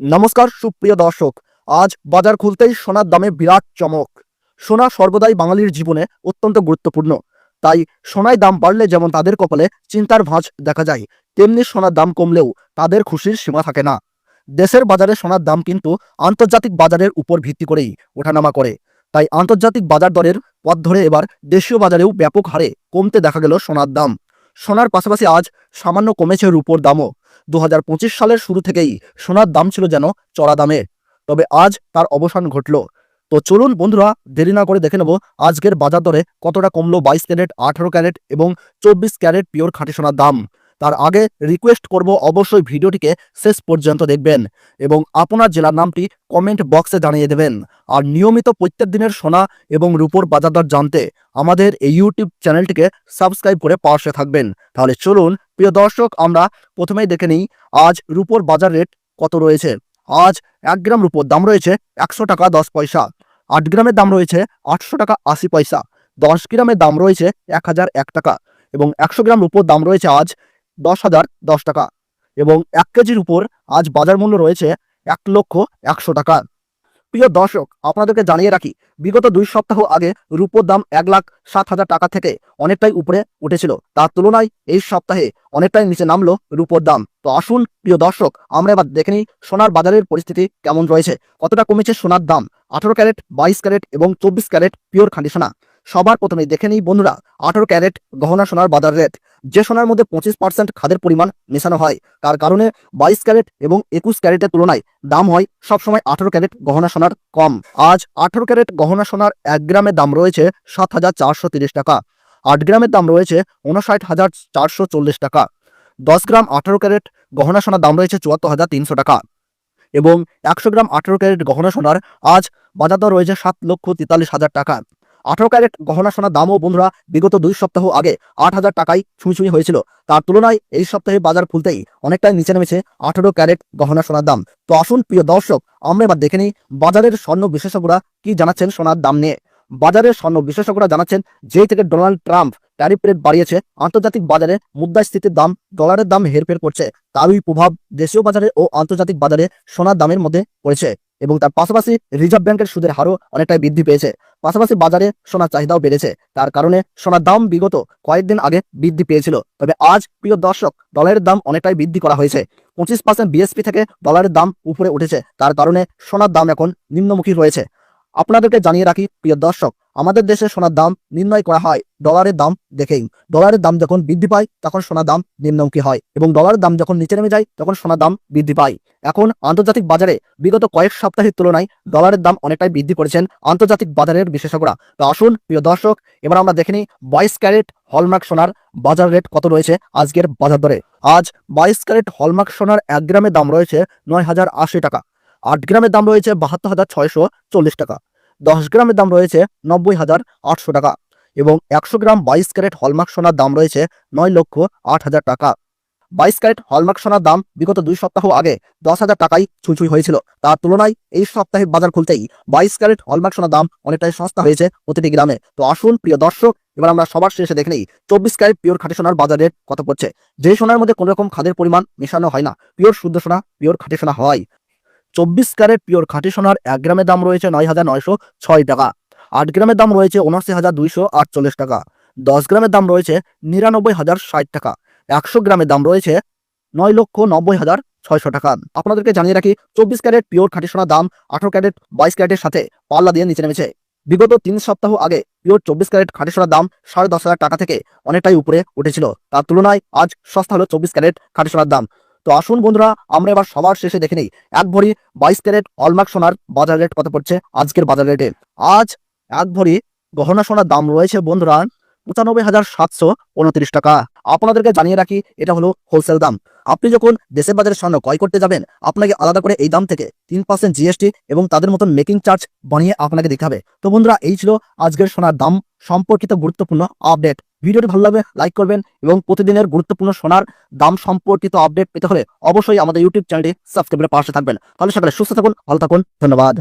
নমস্কার, সুপ্রিয় দর্শক। আজ বাজার খুলতেই সোনার দামে বিরাট চমক। সোনা সর্বদাই বাঙালির জীবনে অত্যন্ত গুরুত্বপূর্ণ। তাই সোনায় দাম বাড়লে যেমন তাদের কপালে চিন্তার ভাঁজ দেখা যায়, তেমনি সোনার দাম কমলেও তাদের খুশির সীমা থাকে না। দেশের বাজারে সোনার দাম কিন্তু আন্তর্জাতিক বাজারের উপর ভিত্তি করেই ওঠানামা করে। তাই আন্তর্জাতিক বাজার দরের পথ ধরে এবার দেশীয় বাজারেও ব্যাপক হারে কমতে দেখা গেল সোনার দাম। সোনার পাশাপাশি আজ সামান্য কমেছে রূপোর দামও। দু হাজার পঁচিশ সালের শুরু থেকেই সোনার দাম ছিল যেন চড়া দামে। তবে আজ তার অবসান ঘটল। তো চলুন বন্ধুরা, দেরি না করে দেখে নেব আজকের বাজার দরে কতটা কমলো বাইশ ক্যারেট, আঠারো ক্যারেট এবং চব্বিশ ক্যারেট পিওর খাঁটি সোনার দাম। তার আগে রিকোয়েস্ট করব অবশ্যই ভিডিওটিকে শেষ পর্যন্ত দেখবেন এবং আপনার জেলার নামটি কমেন্ট বক্সে জানিয়ে দেবেন। আর নিয়মিত প্রত্যেক দিনের সোনা এবং রূপোর বাজার দর জানতে আমাদের এই ইউটিউব চ্যানেলটিকে সাবস্ক্রাইব করে পাশে থাকবেন। তাহলে চলুন, প্রিয় দর্শক, আমরা প্রথমেই দেখে নিই, আজ রূপোর বাজার রেট কত রয়েছে? আজ এক গ্রাম রূপোর দাম রয়েছে একশো টাকা দশ পয়সা, আট গ্রামের দাম রয়েছে আটশো টাকা আশি পয়সা, দশ গ্রামের দাম রয়েছে এক হাজার এক টাকা এবং একশো গ্রাম রূপোর দাম রয়েছে আজ দশ হাজার দশ টাকা এবং এক কেজির উপর আজ বাজার মূল্য রয়েছে এক লক্ষ একশো টাকা। প্রিয় দর্শক, আপনাদেরকে জানিয়ে রাখি, বিগত দুই সপ্তাহ আগে রূপোর দাম এক লাখ সাত হাজার টাকা থেকে অনেকটাই উপরে উঠেছিল। তার তুলনায় এই সপ্তাহে অনেকটাই নিচে নামলো রূপোর দাম। তো আসুন, প্রিয় দর্শক, আমরা এবার দেখে নিই সোনার বাজারের পরিস্থিতি কেমন রয়েছে। কতটা কমেছে সোনার দাম? আঠারো ক্যারেট, বাইশ ক্যারেট এবং চব্বিশ ক্যারেট পিওর খাঁটি সোনা। সবার প্রথমে দেখে নিই বন্ধুরা, আঠারো ক্যারেট গহনা সোনার বাজার রেট যে সোনার মধ্যে পঁচিশ পার্সেন্ট খাদের পরিমাণ মেশানো হয়, তার কারণে বাইশ ক্যারেট এবং একুশ ক্যারেটের তুলনায় দাম হয় সবসময় আঠারো ক্যারেট গহনা সোনার কম। আজ আঠারো ক্যারেট গহনা সোনার এক গ্রামের দাম রয়েছে সাত হাজার চারশো তিরিশ টাকা। আট গ্রামের দাম রয়েছে উনষাট হাজার চারশো চল্লিশ টাকা। দশ গ্রাম আঠারো ক্যারেট গহনা সোনার দাম রয়েছে চুয়াত্তর হাজার তিনশো টাকা। এবং একশো গ্রাম আঠারো ক্যারেট গহনা সোনার আজ বাজার দর রয়েছে সাত লক্ষ তেতাল্লিশ হাজার টাকা। আঠারো ক্যারেট গহনা সোনার দামও বন্ধুরা বিগত দুই সপ্তাহ আগে আট হাজার টাকায় ছুঁই হয়েছিল। তার তুলনায় এই সপ্তাহে বাজার খুলতেই অনেকটাই নিচে নেমেছে আঠারো ক্যারেট গহনা সোনার দাম। তো আসুন, প্রিয় দর্শক, আমরা এবার দেখে নিই বাজারের স্বর্ণ বিশেষজ্ঞরা কি জানাচ্ছেন সোনার দাম নিয়ে। বাজারের স্বর্ণ বিশেষজ্ঞরা জানাচ্ছেন, যেই থেকে ডোনাল্ড ট্রাম্প ট্যারিফ রেট বাড়িয়েছে, আন্তর্জাতিক বাজারে মুদ্রাস্ফীতির দাম, ডলারের দাম হেরফের করছে। তারই প্রভাব দেশীয় বাজারে ও আন্তর্জাতিক বাজারে সোনার দামের মধ্যে পড়েছে। এবং তার পাশাপাশি রিজার্ভ ব্যাংকের সুদের হারও অনেকটাই বৃদ্ধি পেয়েছে। পাশাপাশি বাজারে সোনার চাহিদাও বেড়েছে। তার কারণে সোনার দাম বিগত কয়েকদিন আগে বৃদ্ধি পেয়েছিল। তবে আজ প্রিয় দর্শক, ডলারের দাম অনেকটাই বৃদ্ধি করা হয়েছে। পঁচিশ পার্সেন্ট বিএসপি থেকে ডলারের দাম উপরে উঠেছে। তার কারণে সোনার দাম এখন নিম্নমুখী রয়েছে। আপনাদেরকে জানিয়ে রাখি, প্রিয় দর্শক, আমাদের দেশে সোনার দাম নির্ণয় করা হয় ডলারের দাম দেখেই। ডলারের দাম যখন বৃদ্ধি পায়, তখন সোনার দাম নিম্নমুখী হয় এবং ডলারের দাম যখন নিচে নেমে যায়, তখন সোনার দাম বৃদ্ধি পায়। এখন আন্তর্জাতিক বাজারে বিগত কয়েক সপ্তাহের তুলনায় ডলারের দাম অনেকটাই বৃদ্ধি করেছেন আন্তর্জাতিক বাজারের বিশেষজ্ঞরা। তো আসুন, প্রিয় দর্শক, এবার আমরা দেখে নিই বাইশ ক্যারেট হলমার্ক সোনার বাজার রেট কত রয়েছে আজকের বাজার দরে। আজ বাইশ ক্যারেট হলমার্ক সোনার এক গ্রামের দাম রয়েছে নয় হাজার আশি টাকা। আট গ্রামের দাম রয়েছে বাহাত্তর হাজার ছয়শো চল্লিশ টাকা। দশ গ্রামের দাম রয়েছে নব্বই হাজার আটশো টাকা এবং একশো গ্রাম বাইশ ক্যারেট হলমার্ক সোনার দাম রয়েছে নয় লক্ষ আট হাজার টাকা। বাইশ ক্যারেট হলমার্ক সোনার দাম বিগত দুই সপ্তাহ আগে দশ হাজার টাকায় ছুঁই হয়েছিল। তার তুলনায় এই সপ্তাহে বাজার খুলতেই বাইশ ক্যারেট হলমার্ক সোনার দাম অনেকটাই সস্তা হয়েছে প্রতিটি গ্রামে। তো আসুন, প্রিয় দর্শক, এবার আমরা সবার শেষে দেখে নিই চব্বিশ ক্যারেট পিওর খাঁটি সোনার বাজার রেট কত পড়ছে। যে সোনার মধ্যে কোনো রকম খাদের পরিমাণ মেশানো হয় না। পিওর শুদ্ধ সোনা, পিওর খাঁটি সোনা হয়। চব্বিশ ক্যারেট পিওর খাঁটি সোনার এক গ্রামের দাম রয়েছে নয় হাজার নয়শো ছয় টাকা। আট গ্রামের দাম রয়েছে উনআশি হাজার দুইশো আটচল্লিশ টাকা। দশ গ্রামের দাম রয়েছে নিরানব্বই হাজার ষাট টাকা। একশো গ্রামের দাম রয়েছে নয় লক্ষ নব্বই হাজার ছয়শো টাকা। আপনাদেরকে জানিয়ে রাখি, চব্বিশ ক্যারেট পিওর খাঁটি সোনার দাম আঠারো ক্যারেট, বাইশ ক্যারেটের সাথে পাল্লা দিয়ে নিচে নেমেছে। বিগত তিন সপ্তাহ আগে পিওর চব্বিশ ক্যারেট খাঁটি সোনার দাম সাড়ে দশ হাজার টাকা থেকে অনেকটাই উপরে উঠেছিল। তার তুলনায় আজ সস্তা হলো চব্বিশ ক্যারেট খাঁটি সোনার দাম। তো আসুন বন্ধুরা, আমরা এবার সবার শেষে দেখে নিই। এক ভরি বাইশ ক্যারেট হলমার্ক সোনার বাজার রেট কত পড়ছে আজকের বাজার রেটে? আজ এক ভরি গহনা সোনার দাম রয়েছে বন্ধুরা পঁচানব্বই হাজার সাতশো উনত্রিশ টাকা। আপনাদেরকে জানিয়ে রাখি, এটা হলো হোলসেল দাম। আপনি যখন দেশের বাজারে স্বর্ণ ক্রয় করতে যাবেন, আপনাকে আলাদা করে এই দাম থেকে তিন পার্সেন্ট জিএসটি এবং তাদের মতন মেকিং চার্জ বানিয়ে আপনাকে দেখাবে তো বন্ধুরা, এই ছিল আজকের সোনার দাম। সম্পর্কিত গুরুত্বপূর্ণ আপডেট ভিডিওটি ভালো লাগবে লাইক করবেন এবং প্রতিদিনের গুরুত্বপূর্ণ সোনার দাম সম্পর্কিত আপডেট পেতে হলে অবশ্যই আমাদের ইউটিউব চ্যানেলটি সাবস্ক্রাইবের পাশে থাকবেন। তাহলে সকালে সুস্থ থাকুন, ভালো থাকুন, ধন্যবাদ।